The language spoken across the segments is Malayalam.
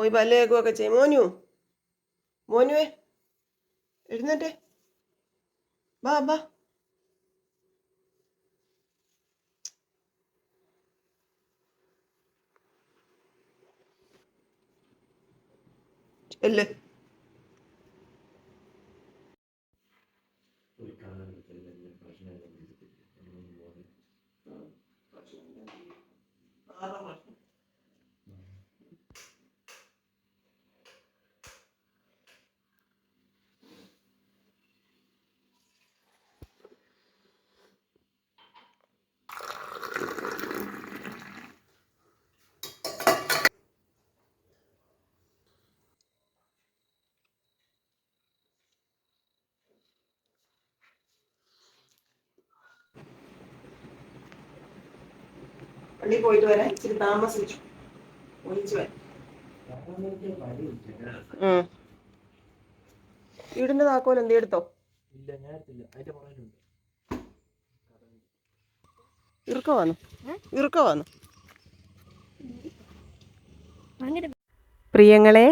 പോയി പല്ലേക്കുമൊക്കെ ചെയ്യും. മോനു മോനുവേ എഴുന്നേറ്റേ. ബാ ബാ. ചെല്ല്. പള്ളി പോയിട്ട് വരാൻ ഇച്ചിരി താമസിച്ചു. ഒഴിച്ചു വരാൻ. ഇടുന്ന വീടിന്റെ താക്കോൽ എന്ത് എടുത്തോ? ഇല്ല ഞാൻ എടുത്തില്ല. അതിന്റെ പുറകിലുണ്ട്. പ്രിയങ്ങളെ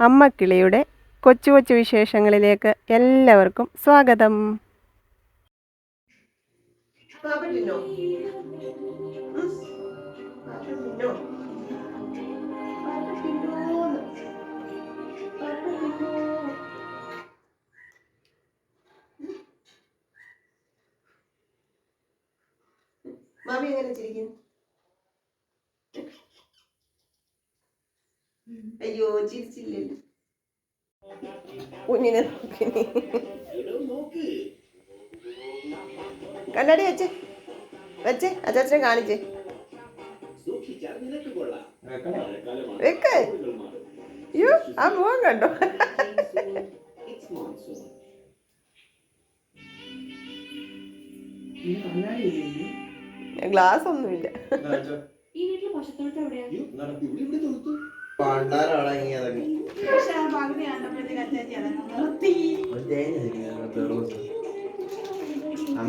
അമ്മക്കിളിയുടെ കൊച്ചു കൊച്ചു വിശേഷങ്ങളിലേക്ക് എല്ലാവർക്കും സ്വാഗതം. മാമി എങ്ങനെ ചിരിക്കുന്നു? അയ്യോ ചിരിച്ചില്ലല്ലോ കുഞ്ഞിനെ നോക്കി. കണ്ണാടി വെച്ചേ വെച്ചേ അച്ചാച്ചനെ കാണിച്ചേ. വെക്ക്. അയ്യോ ആ മുഖം കണ്ടോ? ഗ്ലാസ് ഒന്നുമില്ല.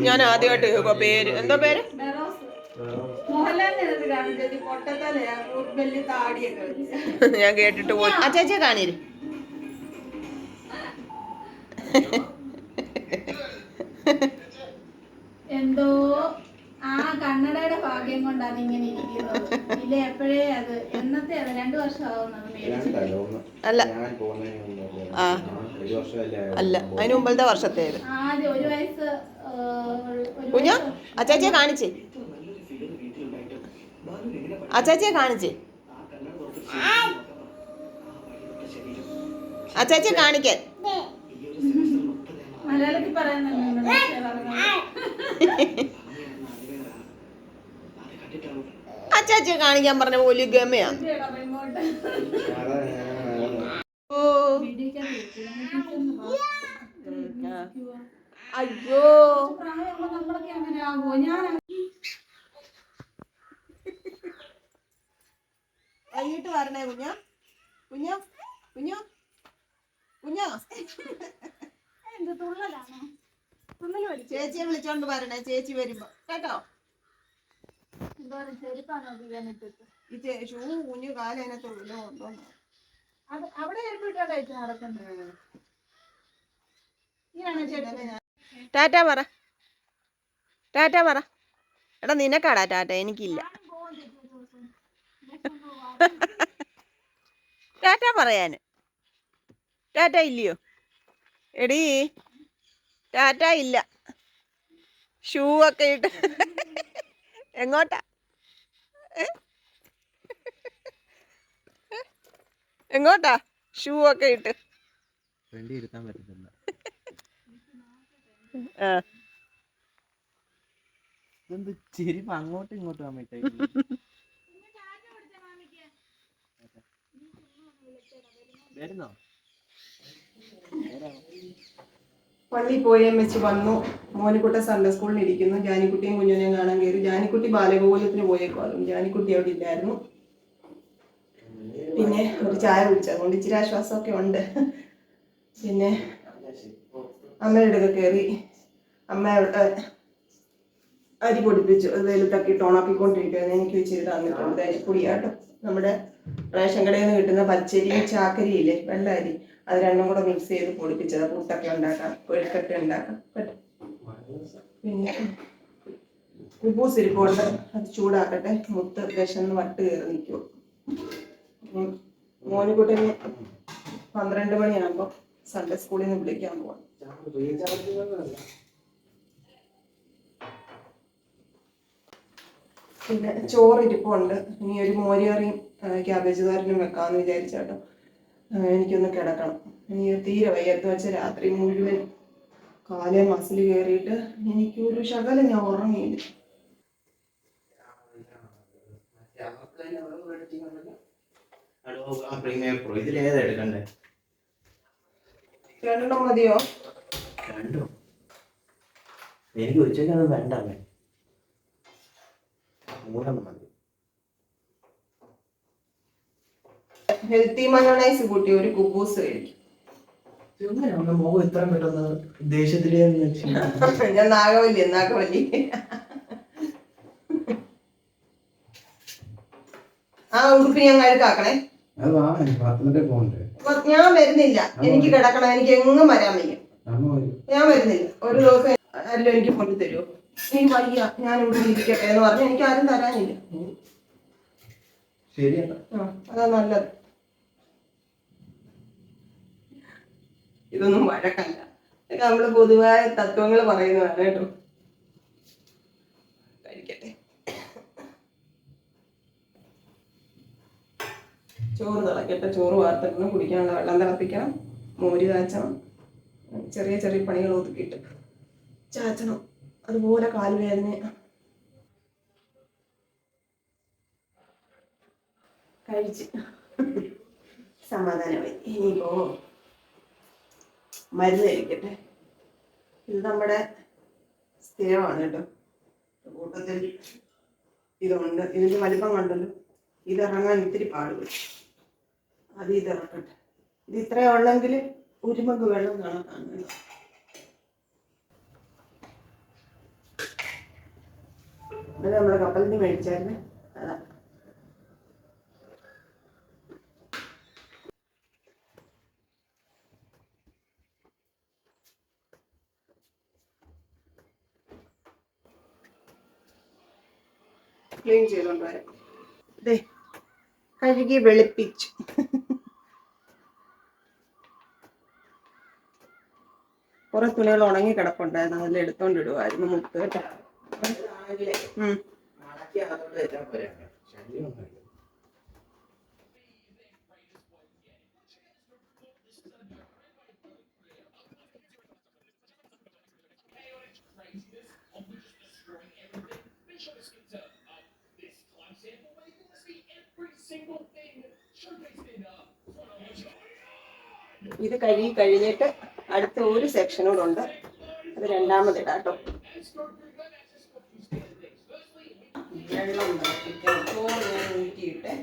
ഞാൻ ആദ്യമായിട്ട് പേര്. എന്തോ പേര്? ഞാൻ കേട്ടിട്ട് പോയി. ആ ചേച്ചിയെ കാണീര്. എന്തോ? ആ കണ്ണടയുടെ ഭാഗ്യം കൊണ്ടാണ് ഇങ്ങനെ ഇരിക്കുന്നത്. ഇല്ല എപ്പോഴേ അത്? എന്നത്തെ അത്? രണ്ടു വർഷം അല്ല. ആ. അല്ല. അതിന് മുമ്പത്തെ വർഷത്തേത്. ആദ്യം ഒരു വയസ്സ് കുഞ്ഞു? ചേച്ചിയെ കാണിച്ചേ. ആ ചേച്ചിയെ കാണിച്ചേ ആ ചേച്ചിയെ കാണിക്കാൻ. ആ ചേച്ചിയെ കാണിക്കാൻ പറഞ്ഞ പോലും ഗമയാണ് ഇതിയുടെ വൈകിട്ട് വരണേ കുഞ്ഞ. കുഞ്ഞ കുഞ്ഞ. കുഞ്ഞോ. എന്ത് തുള്ളലാണ്? തുള്ളൽ ചേച്ചിയെ വിളിച്ചോണ്ട് വരണേ ചേച്ചി വരുമ്പോ. കേട്ടോ? ഈ ഷൂ കുഞ്ഞു കാലതിനകത്തുള്ളൂ കൊണ്ടോന്നു അത് അവിടെ ചെരുപ്പിട്ടാണ് വെച്ച് നടക്കുന്നത് ഈയാണോ ചെരുപ്പ്. ടാറ്റ പറ. ടാറ്റ പറ. എടാ നിനക്കാടാ ടാറ്റ എനിക്കില്ല. ടാറ്റ പറയാന്. ടാറ്റ ഇല്ലയോ? എടീ ടാറ്റ ഇല്ല. ഷൂ ഒക്കെ ഇട്ട് എങ്ങോട്ടാ? എങ്ങോട്ടാ? ഷൂ ഒക്കെ ഇട്ട്. ഫ്രണ്ടി ഇരുത്താൻ പറ്റത്തില്ല ചെരിപ്പ് അങ്ങോട്ടും ഇങ്ങോട്ടും അമ്മയിട്ടേ വരുന്നോ? പള്ളി പോയി വെച്ച് വന്നു. മോനിക്കുട്ട സൺഡേ സ്കൂളിൽ ഇരിക്കുന്നു. ജാനിക്കുട്ടിയും കുഞ്ഞുനെയും കാണാൻ കയറി. ജാനിക്കുട്ടി ബാലഗോകുലത്തിന് പോയേക്കാളും ജാനിക്കുട്ടി അവിടെ ഇല്ലായിരുന്നു. പിന്നെ ഒരു ചായ കുടിച്ചു അതുകൊണ്ട് ഇച്ചിരി ആശ്വാസമൊക്കെ ഉണ്ട്. പിന്നെ അമ്മയുടെ ഒക്കെ കയറി അമ്മ അരി പൊടിപ്പിച്ചു. അത് വെയിലത്തൊക്കെ ഇട്ട് ഉണക്കിക്കൊണ്ടിരിക്കുകയാണ് എനിക്ക് ഇച്ചിരി തന്നിട്ടുണ്ട്. അരിപ്പൊടിയാട്ടോ നമ്മുടെ റേഷൻ കടയിൽ നിന്ന് കിട്ടുന്ന പച്ചരിയും ചാക്കരിയും ഇല്ലേ? വെള്ളരി അത് രണ്ടും കൂടെ മിക്സ് ചെയ്ത് പൊടിപ്പിച്ചത്. പുട്ടൊക്കെ ഉണ്ടാക്കാം. കൊഴുക്കട്ട ഉണ്ടാക്കാം. പിന്നെ കുബൂസ് ഇരിപ്പുണ്ട്. അത് ചൂടാക്കട്ടെ. മുത്ത് വിശന്ന് വട്ട് കയറി നിൽക്കും മോനിക്കുട്ടിന് പന്ത്രണ്ട് മണിയാകുമ്പോൾ സൺഡേ സ്കൂളിൽ നിന്ന് വിളിക്കാൻ പോവാം. പിന്നെ ചോറ് ഇരിപ്പുണ്ട് ഇനി ഒരു മോരിയറിയും ക്യാബേജ് തോരനും വെക്കാമെന്ന് വിചാരിച്ചാട്ടോ എനിക്കൊന്ന് കിടക്കണം. ഇനി തീരെ വയ്യത്ത് വെച്ച രാത്രി മുഴുവൻ കാലെ മസിൽ കയറിയിട്ട് എനിക്കൊരു ശകല ഞാൻ ഉറങ്ങിയില്ല. രണ്ടെണ്ണം മതിയോ? രണ്ടോ? എനിക്ക് ഉച്ചയ്ക്കൊന്നും വേണ്ട മൂന്നെണ്ണം മതി. ഹെൽത്തി മയോണൈസ് കൂട്ടി ഒരു കുബൂസ് കഴിക്കും. എങ്ങനെയാണ് മുഖം ഇത്ര പെട്ടെന്ന് ദേഷ്യത്തിലേന്ന് വെച്ച് ഞാൻ നാഗവല്ലി നാഗവല്ലി. ആ ഉടുപ്പ് ഞാൻ കഴുക്കാക്കണേ ഞാൻ വരുന്നില്ല. എനിക്ക് കിടക്കണം എനിക്ക് എങ്ങും വരാൻ വയ്യ. ഞാൻ വരുന്നില്ല. ഒരു ദിവസം അല്ലോ എനിക്ക് കൊണ്ടു തരുമോ നീ വയ്യ ഞാൻ ഇവിടെ ഇരിക്കട്ടെ എന്ന് പറഞ്ഞു എനിക്ക് ആരും തരാനില്ല. ആ അതാ നല്ലത്. ഇതൊന്നും വഴക്കല്ല. ഇതൊക്കെ നമ്മൾ പൊതുവായ തത്വങ്ങൾ പറയുന്നതാണ് കേട്ടോ. കഴിക്കട്ടെ. ചോറ് തിളക്കട്ടെ. ചോറ് വാർത്തിടണം കുടിക്കാനുള്ള വെള്ളം തിളപ്പിക്കണം. മോര് കാച്ചണം. ചെറിയ ചെറിയ പണികൾ ഒതുക്കിയിട്ട്. ചാച്ചണം. അതുപോലെ കാലുവേദന കഴിച്ച്. സമാധാനമായി. ഇനിയിപ്പോ മരുന്ന് കഴിക്കട്ടെ. ഇത് നമ്മുടെ സ്ഥിരമാണ് കേട്ടോ. കൂട്ടത്തിൽ ഇതുണ്ട്. ഇതിന്റെ വലിപ്പം കണ്ടല്ലോ. ഇത് ഇറങ്ങാൻ ഇത്തിരി പാടുപെടും അത് ഇത് ഇറക്കട്ടെ. ഇത് ഇത്രയുള്ളെങ്കിൽ ഒരുമക്ക് വെള്ളം കാണാൻ വെള്ളം ഇത് നമ്മുടെ കപ്പലിൽ നിന്ന് മേടിച്ചായിരുന്നു. അതാ. ക്ലീൻ ചെയ്തുകൊണ്ട് വരാം. ദേ കഴുകി വെളുപ്പിച്ചു. കുറെ തുണികൾ ഉണങ്ങി കിടപ്പുണ്ടായിരുന്നു. അതിൽ എടുത്തോണ്ടിടുവായിരുന്നു മുത്ത് കേട്ടോ ഇത് കഴുകി കഴിഞ്ഞിട്ട് അടുത്ത ഒരു സെക്ഷനോടുണ്ട് അത് രണ്ടാമത് ഇടാം കേട്ടോ. വെള്ളം ഞാൻ ഊറ്റിയിട്ട്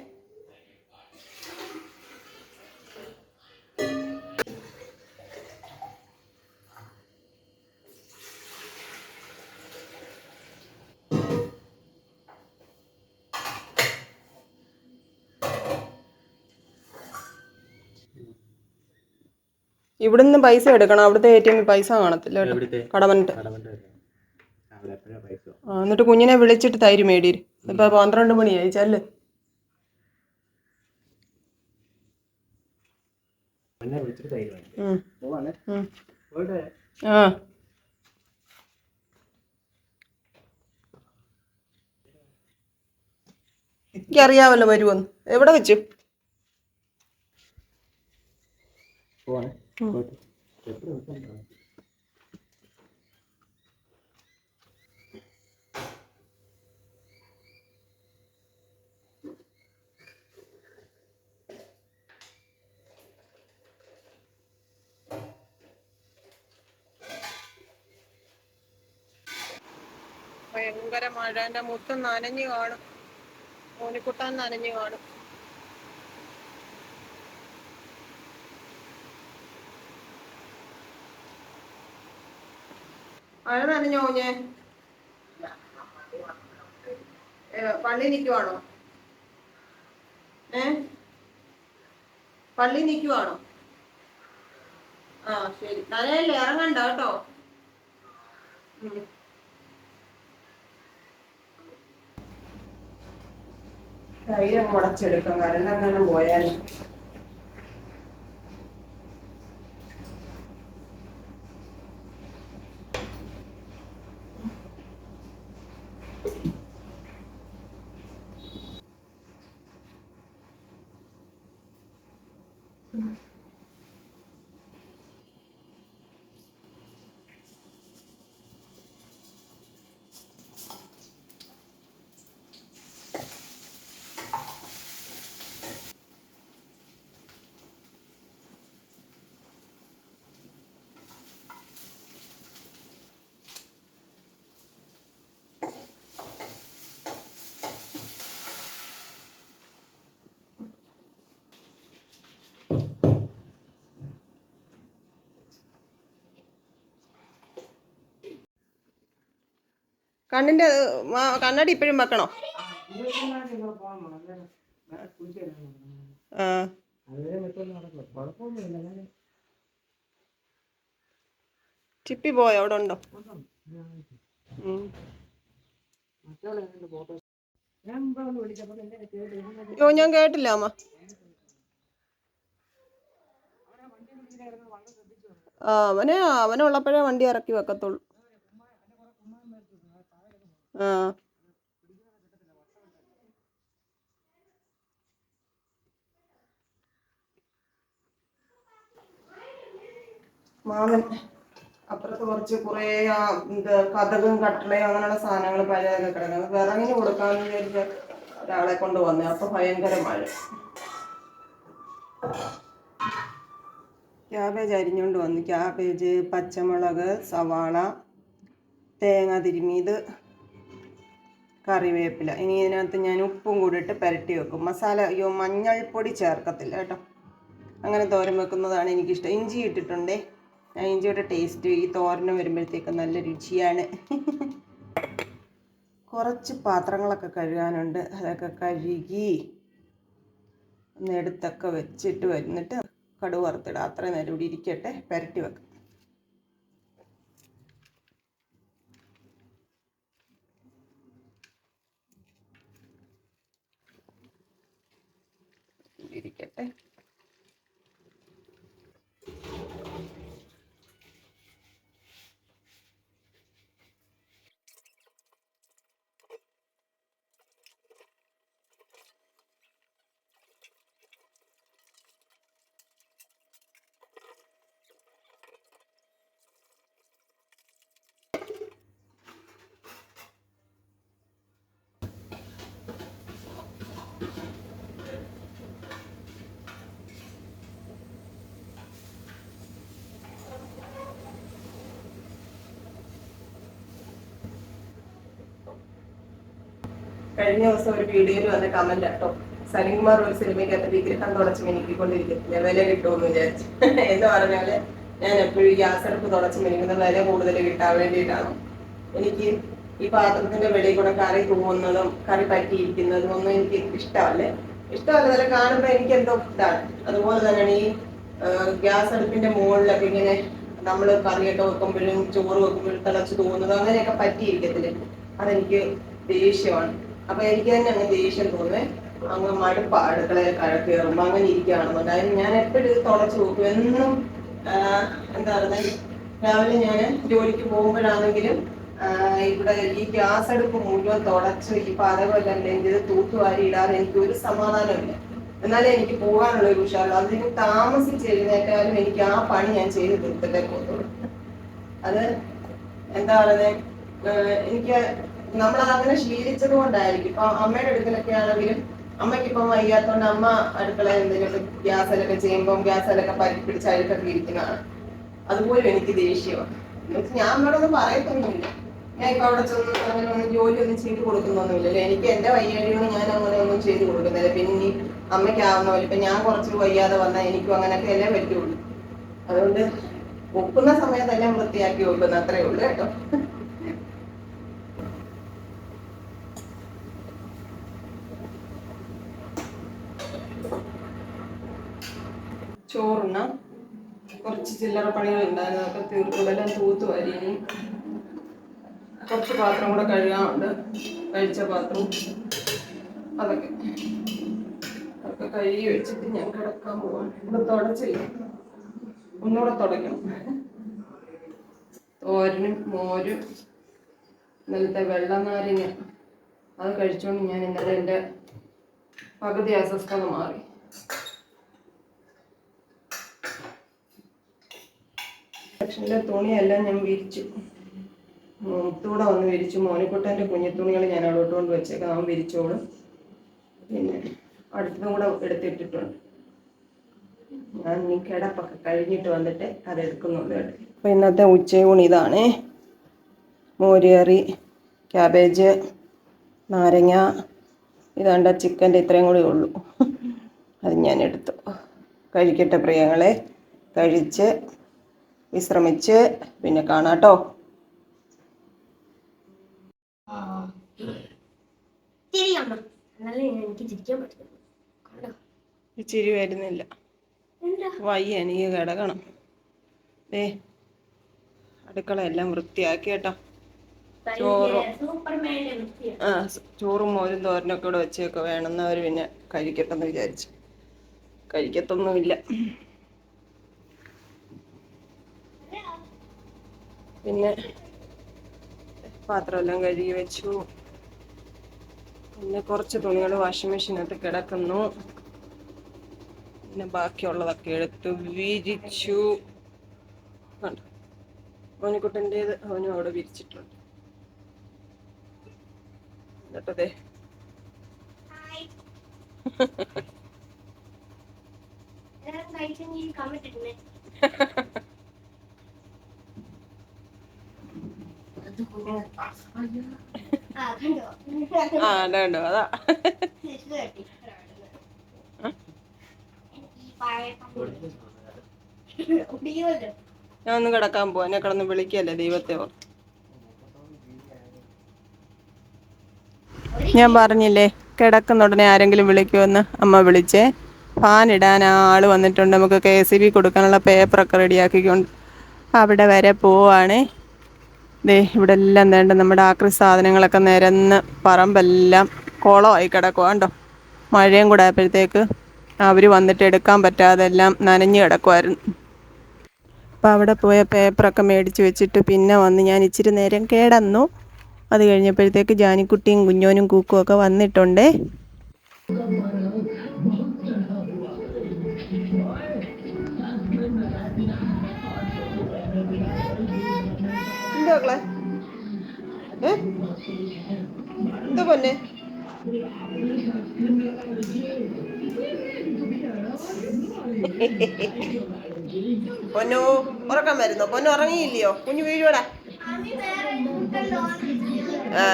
ഇവിടുന്ന് പൈസ എടുക്കണം. അവിടുത്തെ എ ടി എമ്മിൽ പൈസ കാണത്തില്ല കേട്ടോ. കടമനിട്ട് എന്നിട്ട് കുഞ്ഞിനെ വിളിച്ചിട്ട് തൈര് മേടി ഇപ്പൊ പന്ത്രണ്ട് മണിയായി ചെല്ല്. ആ. എനിക്കറിയാമല്ലോ വരുമെന്ന് എവിടെ വെച്ചു? പോവാണ്. എത്ര ദിവസം ഭയങ്കര മഴ. എന്റെ മുത്തം നനഞ്ഞു കാണും. മോനിക്കുട്ടാൻ നനഞ്ഞു കാണും. മഴ നനഞ്ഞോ ഞാൻ പള്ളി നിൽക്കുവാണോ ഏ? പള്ളി നിൽക്കുവാണോ ആ ശരി. നനയല്ലേ? ഇറങ്ങണ്ട കേട്ടോ. തൈര് മുടച്ചെടുക്കാം കാരണം അങ്ങനെ പോയാലും കണ്ണിന്റെ കണ്ണടി ഇപ്പോഴും വെക്കണോ? ചിപ്പി പോയോ? അവിടെ ഉണ്ടോ? യോ ഞാൻ കേട്ടില്ല അമ്മ. ആ അവനെ അവനുള്ളപ്പോഴേ വണ്ടി ഇറക്കി വെക്കത്തുള്ളൂ. മാമൻ അപ്പുറത്ത് കുറച്ച് കുറേ ആ ഇത് കഥകും കട്ടളയും അങ്ങനെയുള്ള സാധനങ്ങൾ പഴയതൊക്കെ കിടക്കുന്നത് വിറങ്ങിന് കൊടുക്കാമെന്ന് വിചാരിച്ച ഒരാളെ കൊണ്ട് വന്നേ അപ്പൊ ഭയങ്കര മഴ. ക്യാബേജ് അരിഞ്ഞുകൊണ്ട് വന്നു. ക്യാബേജ് പച്ചമുളക് സവാള തേങ്ങ തിരുമിയത് കറിവേപ്പില. ഇനി ഇതിനകത്ത് ഞാൻ ഉപ്പും കൂടി ഇട്ട് പുരട്ടി വെക്കും. മസാല അയ്യോ മഞ്ഞൾപ്പൊടി ചേർക്കത്തില്ല കേട്ടോ. അങ്ങനെ തോരൻ വെക്കുന്നതാണ് എനിക്കിഷ്ടം. ഇഞ്ചി ഇട്ടിട്ടുണ്ടേ. ആ ഇഞ്ചിയുടെ ടേസ്റ്റ് ഈ തോരന് വരുമ്പോഴത്തേക്ക് നല്ല രുചിയാണ്. കുറച്ച് പാത്രങ്ങളൊക്കെ കഴുകാനുണ്ട്. അതൊക്കെ കഴുകി ഒന്ന് എടുത്തൊക്കെ വെച്ചിട്ട് വന്നിട്ട് കടുവറുത്തിടാം അത്രയും നേരം ഇവിടെ ഇരിക്കട്ടെ. പുരട്ടി വെക്കാം ഇവിടെ ഇരിക്കട്ടെ കഴിഞ്ഞ ദിവസം ഒരു വീഡിയോയിൽ വന്ന കമന്റ് കേട്ടോ സലിംകുമാർ ഒരു സിനിമയ്ക്കകത്ത് വിഗ്രഹം തുടച്ച് മിനുക്കിക്കൊണ്ടിരിക്കത്തില്ല വില കിട്ടുമെന്ന് വിചാരിച്ചു. എന്ന് പറഞ്ഞാൽ ഞാൻ എപ്പോഴും ഗ്യാസ് അടുപ്പ് തുടച്ച് മിനിക്കുന്ന വില കൂടുതൽ കിട്ടാൻ വേണ്ടിയിട്ടാണ്. എനിക്ക് ഈ പാത്രത്തിന്റെ വെളിയിൽ കൂടെ കറി തൂവുന്നതും കറി പറ്റിയിരിക്കുന്നതും ഒന്നും എനിക്ക് ഇഷ്ടമല്ലേ. ഇഷ്ടമല്ല നല്ല കാണുമ്പോ എനിക്ക് എന്തോ ഇതാണ്. അതുപോലെ തന്നെയാണ് ഈ ഗ്യാസ് അടുപ്പിന്റെ മുകളിലൊക്കെ ഇങ്ങനെ നമ്മൾ കറിയൊക്കെ വെക്കുമ്പോഴും ചോറ് വെക്കുമ്പോഴും തിളച്ച് തൂവുന്നതും അങ്ങനെയൊക്കെ പറ്റിയിരിക്കത്തില്ലേ? അതെനിക്ക് ദേഷ്യമാണ്. അപ്പൊ എനിക്ക് തന്നെ അങ്ങ് ദേഷ്യം തോന്നേ അങ്ങ് മടുപ്പ അടുക്കളയിൽ കയറുമ്പോ അങ്ങനെ ഇരിക്കുകയാണെന്നുണ്ട് അതായത് ഞാൻ എപ്പോഴും ഇത് തുടച്ചു നോക്കും. എന്നും എന്താ പറയുക രാവിലെ ഞാൻ ജോലിക്ക് പോകുമ്പോഴാണെങ്കിലും ഇവിടെ ഈ ഗ്യാസ് അടുപ്പ് മുഴുവൻ തുടച്ച് ഈ എന്റെ ചെയ്ത് തൂത്തുവാരി ഇടാതെ എനിക്ക് ഒരു സമാധാനമില്ല എന്നാലേ എനിക്ക് പോകാനുള്ള ഒരു ഉഷാറുള്ളൂ അതിന് താമസിച്ച് എഴുന്നേറ്റാലും എനിക്ക് ആ പണി ഞാൻ ചെയ്ത് തീർത്തിട്ടേ പോകത്തുള്ളൂ. അത് എന്താ പറയുന്നത് എനിക്ക് നമ്മളത് അങ്ങനെ ശീലിച്ചത് കൊണ്ടായിരിക്കും ഇപ്പൊ അമ്മയുടെ അടുക്കലൊക്കെ ആണെങ്കിലും അമ്മയ്ക്ക് ഇപ്പം വയ്യാത്തോണ്ട് അമ്മ അടുക്കള എന്തെങ്കിലും ഗ്യാസിലൊക്കെ ചെയ്യുമ്പോൾ ഗ്യാസിലൊക്കെ പറ്റി പിടിച്ച് അഴുക്കൊക്കെ ഇരിക്കുന്നതാണ്. അതുപോലും എനിക്ക് ദേഷ്യമാണ് എന്നുവെച്ചാൽ ഞാൻ അമ്മയോടൊന്നും പറയത്തൊന്നുമില്ല. ഞാൻ ഇപ്പൊ അവിടെ ചെന്ന് അങ്ങനെ ഒന്നും ജോലി ഒന്നും ചെയ്ത് കൊടുക്കുന്നൊന്നുമില്ലല്ലോ. എനിക്ക് എന്റെ വയ്യാഴിയോട് ഞാൻ അങ്ങനെ ഒന്നും ചെയ്ത് കൊടുക്കുന്നില്ല. പിന്നെ ഇനി അമ്മയ്ക്കാവുന്ന പോലെ ഇപ്പൊ ഞാൻ കുറച്ച് വയ്യാതെ വന്നാൽ എനിക്കും അങ്ങനെയൊക്കെ അല്ലേ പറ്റുള്ളൂ. അതുകൊണ്ട് ഒക്കുന്ന സമയത്തെല്ലാം വൃത്തിയാക്കി ഒപ്പുന്ന അത്രേ ഉള്ളൂ കേട്ടോ. കുറച്ച് ഉണ്ടായിരുന്നു. പണികളുണ്ടായിരുന്നു അതൊക്കെ തീർക്കുമെല്ലാം തൂത്തു വരികയും കുറച്ച് പാത്രം കൂടെ കഴുകാനുണ്ട് കഴിച്ച പാത്രം അതൊക്കെ. അതൊക്കെ കഴുകി വെച്ചിട്ട് ഞാൻ കിടക്കാൻ പോവാണ്. ഇവിടെ തുടച്ചില്ല. ഒന്നുകൂടെ തുടയ്ക്കണം. തോരനും മോരും ഇന്നലത്തെ വെള്ള നാരങ്ങ. അത് കഴിച്ചുകൊണ്ട് ഞാൻ ഇന്നലെ എന്റെ പകുതി അസ്വസ്ഥത മാറി. സെക്ഷനിലെ തുണിയെല്ലാം ഞാൻ വിരിച്ചു. മുത്തൂടെ വന്ന് വിരിച്ചു. മോനിക്കുട്ടന്റെ കുഞ്ഞിത്തുണികൾ ഞാൻ അവിടോട്ട് കൊണ്ട് വെച്ചേക്കാം. അവൻ വിരിച്ചോളും. പിന്നെ അടുത്തതും കൂടെ എടുത്തിട്ടിട്ടുണ്ട്. ഞാൻ ഈ കിടപ്പൊക്കെ കഴിഞ്ഞിട്ട് വന്നിട്ട് അത് എടുക്കുന്നുള്ളൂ അപ്പോൾ ഇന്നത്തെ ഉച്ചയൂണ് ഇതാണ്. മോരിയറി ക്യാബേജ് നാരങ്ങ ഇതാണ്ട ചിക്കന്റെ ഇത്രയും കൂടി ഉള്ളൂ. അത് ഞാൻ എടുത്തു. കഴിക്കട്ടെ പ്രിയങ്ങളെ. കഴിച്ച് വിശ്രമിച്ച് പിന്നെ കാണാട്ടോ കേട്ടോ. ചിരി വരുന്നില്ല. വയ്യ എനിക്ക് കിടക്കണം. ഏ അടുക്കള എല്ലാം വൃത്തിയാക്കി കേട്ടോ. ചോറും. ആ ചോറും മോരും തോരനൊക്കെ ഇവിടെ വെച്ചൊക്കെ വേണമെന്നവർ പിന്നെ കഴിക്കട്ടെന്ന് വിചാരിച്ചു. കഴിക്കത്തൊന്നുമില്ല. പിന്നെ പാത്രമെല്ലാം കഴുകി വെച്ചു. പിന്നെ കുറച്ച് തുണികൾ വാഷിംഗ് മെഷീനകത്ത് കിടക്കുന്നു. പിന്നെ ബാക്കിയുള്ളതൊക്കെ എടുത്ത് വിരിച്ചു. കണ്ടോ? മോനിക്കുട്ടന്റേത് അവനും അവിടെ വിരിച്ചിട്ടുണ്ട്. എന്നിട്ടതേ കഴിച്ചെങ്കിൽ കമന്റ് ആ കണ്ടോ അതാ. ഞാൻ ഒന്ന് കിടക്കാൻ പോവാ എന്നെ കിടന്ന് വിളിക്കല്ലേ ദൈവത്തെ ഞാൻ പറഞ്ഞില്ലേ കിടക്കുന്ന ഉടനെ ആരെങ്കിലും വിളിക്കുമെന്ന്? അമ്മ വിളിച്ചേ. ഫാൻ ഇടാൻ ആൾ വന്നിട്ടുണ്ട്. നമുക്ക് കെ എസ് ബി കൊടുക്കാനുള്ള പേപ്പറൊക്കെ റെഡിയാക്കിക്കൊണ്ട് അവിടെ വരെ പോവാണ്. ദേ ഇവിടെ എല്ലാം നേണ്ട നമ്മുടെ ആക്രി സാധനങ്ങളൊക്കെ നിരന്ന് പറമ്പെല്ലാം കുളമായി കിടക്കുക കണ്ടോ? മഴയും കൂടെ ആയപ്പോഴത്തേക്ക് അവർ വന്നിട്ട് എടുക്കാൻ പറ്റാതെ എല്ലാം നനഞ്ഞു കിടക്കുമായിരുന്നു അപ്പോൾ അവിടെ പോയ പേപ്പറൊക്കെ മേടിച്ച് വെച്ചിട്ട് പിന്നെ വന്ന് ഞാൻ ഇച്ചിരി നേരം കേടന്നു. അത് കഴിഞ്ഞപ്പോഴത്തേക്ക് ജാനിക്കുട്ടിയും കുഞ്ഞോനും കൂക്കും ഒക്കെ വന്നിട്ടുണ്ടേ. എന്താ മക്കളെ? ഏ? എന്താ പൊന്നെ? പൊന്നു ഉറക്കം വരുന്നു? പൊന്നു ഉറങ്ങിയില്ലയോ? കുഞ്ഞു വീഴുവടാ. ആ.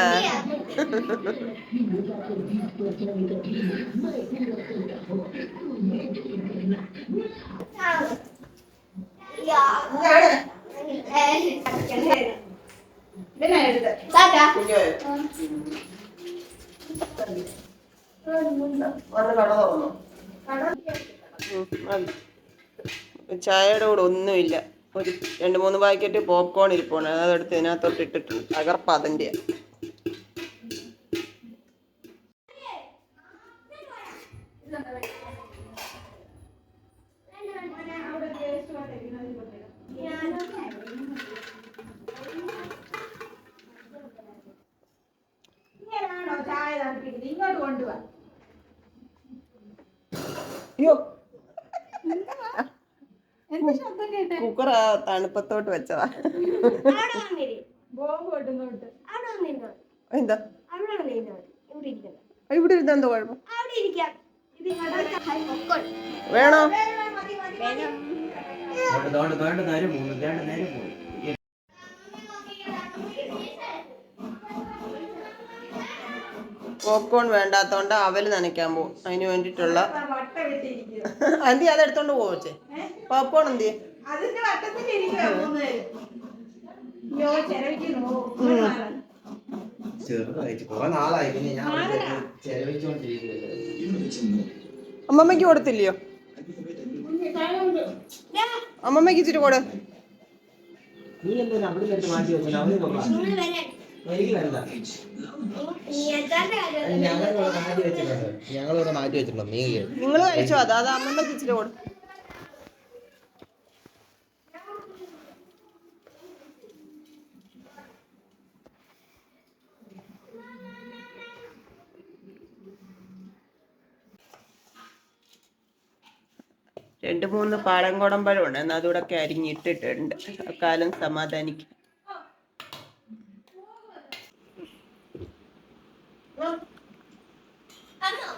ആ. ചായയുടെ കൂടെ ഒന്നുമില്ല. ഒരു രണ്ട് മൂന്ന് പാക്കറ്റ് പോപ്കോൺ ഇരിപ്പുണ്ട്. അതെടുത്ത് ഇതിനകത്തോട്ട് ഇട്ടിട്ടുണ്ട്. തകർപ്പ് അതിന്റെ ഇങ്ങനെയാണോ ചായ തണുപ്പിക്കുന്നത് ഇങ്ങോട്ട് കൊണ്ടുപോവാ അയ്യോ എന്ത് ശബ്ദം കേട്ടെ കുക്കർ ആ തണുപ്പത്തോട്ട് വെച്ചതാ. എന്താ. ഇവിടെ ഇരുന്ന എന്തോ കുഴപ്പം. വേണോ? പോപ്കോൺ വേണ്ടാത്തോണ്ട് അവൽ നനയ്ക്കാൻ പോകും അതിന് വേണ്ടിയിട്ടുള്ള എന്തി അതെടുത്തോണ്ട് പോവച്ചേ പോപ്കോൺ എന്തി അതിന്റെ വട്ടത്തിൽ ഇരിക്കുക മൂന്നുപേര് അയ്യോ ചെലവിക്കുന്നു ചെറുതായിട്ട്. കുറെ നാളായി. പിന്നെ ഞാൻ ചെലവിച്ചോണ്ടിരിക്കുന്നത് അമ്മമ്മയ്ക്ക് കൊടുത്തില്ലയോ? അമ്മമ്മക്ക് ഇച്ചിരി കൂടെ. നീ എന്താ അവിടെ മാറ്റി അവന് കൊള്ളാം. എനിക്ക് വേണ്ട. ഞങ്ങളിവിടെ മാറ്റി വെച്ചിട്ടുണ്ടോ. ഞങ്ങളിവിടെ മാറ്റി വെച്ചിട്ടുണ്ട്. നീ കേറ്. നിങ്ങൾ കഴിച്ചോ? അതാ അത് അമ്മമ്മക്ക് ഇച്ചിരി കൂടെ. രണ്ട് മൂന്ന് പാടം കുടമ്പഴമുണ്ട് എന്നാൽ അതുകൂടെ ഒക്കെ അരിഞ്ഞിട്ടിട്ടുണ്ട്. കാലം സമാധാനിക്കും തന്നോ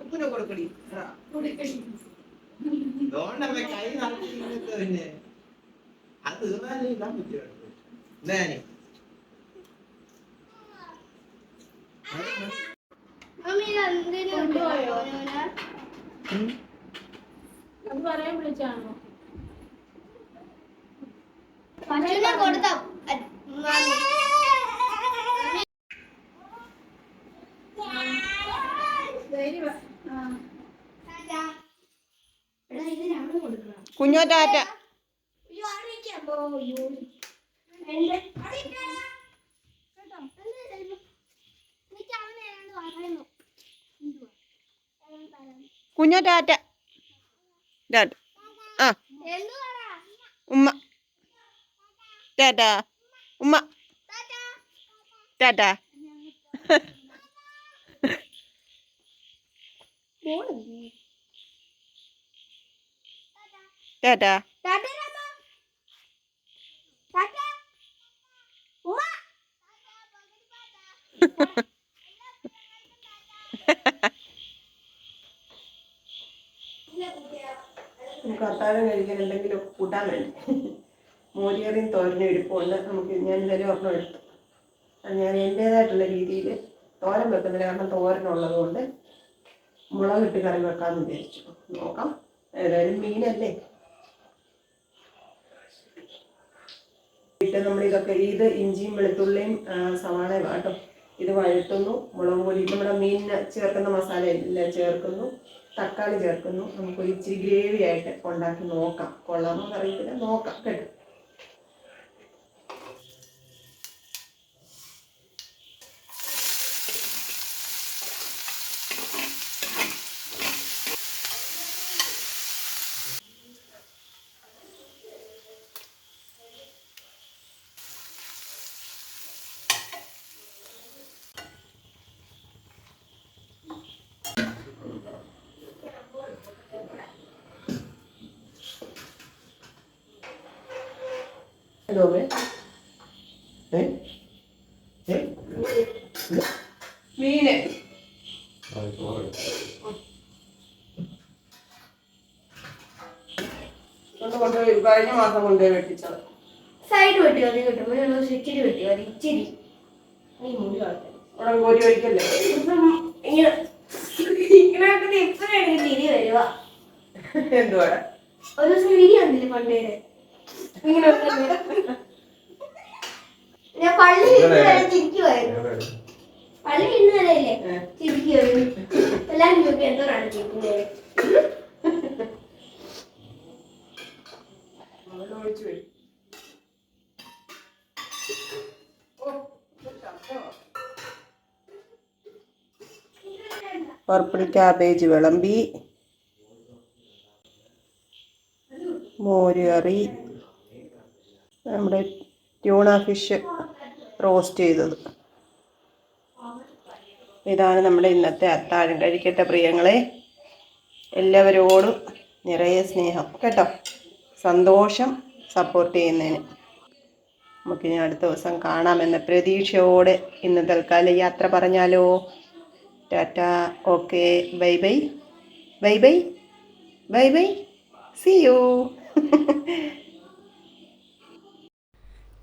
ഉപ്പിനെ കൊടുക്കടി ആ. ഇതുകൊണ്ടല്ലേ കൈ നടത്തി പിന്നെ. അത് തീർന്നാലേ ഇടാൻ പറ്റുള്ളൂ. ഇതാ ഞാൻ. മമ്മി ഇത് എന്തിനു കൊണ്ടുപോയോ അത് പറയാൻ വിളിച്ചാണോ കൊടുത്തോ അ- മാമി. ധൈര്യം വേ- ആ. എടാ, ഇത് ഞങ്ങൾ കൊടുക്കണം. കുഞ്ഞോ ടാറ്റ. കുഞ്ഞോ ആ? ഉമ്മ. ടാറ്റ. ഉമ്മ. ടാറ്റാ. പോണില്ലേ? ടാറ്റ അത്താഴം കഴിക്കാൻ എന്തെങ്കിലും കൂട്ടാൻ വേണ്ടി മോരിയറിയും തോരനും ഇരിപ്പുണ്ട് നമുക്ക് ഞാൻ ഇന്നലെ ഒരെണ്ണം എടുത്തു. ഞാൻ എന്റേതായിട്ടുള്ള രീതിയിൽ തോരൻ വെക്കുന്നില്ല കാരണം തോരനുള്ളത് കൊണ്ട് മുളകിട്ട് കറി വെക്കാമെന്ന് വിചാരിച്ചു. നോക്കാം. ഏതായാലും മീനല്ലേ? ഇട്ട് നമ്മൾ ഇതൊക്കെ ഇത് ഇഞ്ചിയും വെളുത്തുള്ളിയും സവാളയും കേട്ടോ ഇത് വഴറ്റുന്നു. മുളക് പൊടി നമ്മുടെ മീനിന് ചേർക്കുന്ന മസാല എല്ലാം ചേർക്കുന്നു. തക്കാളി ചേർക്കുന്നു. നമുക്ക് ഇച്ചിരി ഗ്രേവി ആയിട്ട് ഉണ്ടാക്കി നോക്കാം. കൊള്ളാമോ അറിയത്തില്ല. നോക്കാം കേട്ടോ ഹലോ ഏ ഏ മീന്. കൊണ്ട് കൊണ്ടുപോയി. കഴിഞ്ഞ മാസം കൊണ്ടുപോയി വെട്ടിച്ചത്. സൈഡ് വെട്ടി മതി കിട്ടും. ഇച്ചിരി വെട്ടി മതി. ഇച്ചിരി. അവിടെ കോരി ഒഴിക്കല്ലേ ഇങ്ങനെ ഇങ്ങനെ ഇപ്പഴാണ് തിരി വരുക എന്തുവാടാ ഒരു ദിവസം വിരി കണ്ടില്ലേ പണ്ടേടെ ഇങ്ങനെ ഞാൻ പള്ളി ഇന്ന് വരെ ചിരിക്കുമായിരുന്നു പള്ളി ഇന്ന് വരെ ഇല്ലേ. ചിരിക്കുമായിരുന്നു എല്ലാരും ചോദിക്കും എന്തോരാണ് ചിരിക്കുന്നത് പർപ്പിൾ ക്യാബേജ് വിളമ്പി. മോര് കറി. നമ്മുടെ ട്യൂണ ഫിഷ്. റോസ്റ്റ് ചെയ്തത്. ഇതാണ് നമ്മുടെ ഇന്നത്തെ അത്താഴം. കഴിക്കട്ടെ പ്രിയങ്ങളെ. എല്ലാവരോടും നിറയെ സ്നേഹം. കേട്ടോ? സന്തോഷം സപ്പോർട്ട് ചെയ്യുന്നതിന്. നമുക്കിനി അടുത്ത ദിവസം കാണാമെന്ന പ്രതീക്ഷയോടെ ഇന്ന് തൽക്കാലം യാത്ര പറഞ്ഞാലോ? Tata. Okay. Bye bye. Bye bye. Bye bye. See you